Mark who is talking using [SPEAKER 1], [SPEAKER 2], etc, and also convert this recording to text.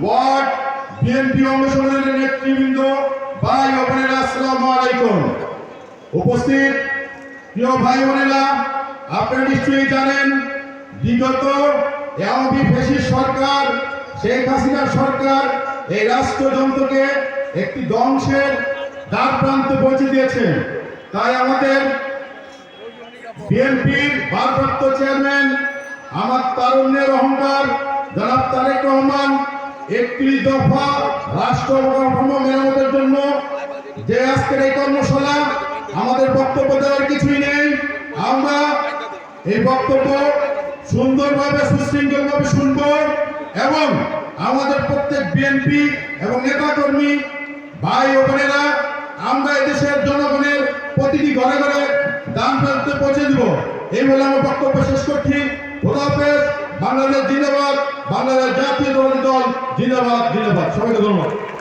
[SPEAKER 1] Word BNP অংশগ্রহণের নেতৃবৃন্দ, ভাই ও বোনেরা, আসসালামু আলাইকুম। উপস্থিত প্রিয় ভাই বোনেরা, আপনারা নিশ্চয়ই জানেন, বিগত এমপি ফেসিস সরকার, শেখ হাসিনা সরকার এই রাষ্ট্রযন্ত্রকে একটি ধ্বংসের দ্বার প্রান্তে পৌঁছে দিয়েছে। তাই আমাদের বিএনপির ভারপ্রাপ্ত চেয়ারম্যান, আমার তারুণ্যের অহংকার, জনাব তারেক রহমান একত্রিশ দফা রাষ্ট্র কাঠামো মেরামতের জন্য যে আজকের এই কর্মশালা, আমাদের বক্তব্য দেওয়ার কিছুই নেই। আমরা এই বক্তব্য সুন্দরভাবে, সুশৃঙ্খলভাবে শুনব এবং আমাদের প্রত্যেক বিএনপি এবং নেতাকর্মী, ভাই ও বোনেরা, আমরা এই দেশের জনগণের প্রতিটি ঘরে ঘরে দান প্রান্তে পৌঁছে দিব। এই বলে আমার বক্তব্য শেষ করছি। খোদা হাফেজ। বাংলাদেশ জিন্দাবাদ। বাংলাদেশ জাতীয় দল জিন্দাবাদ জিন্দাবাদ সবাইকে ধন্যবাদ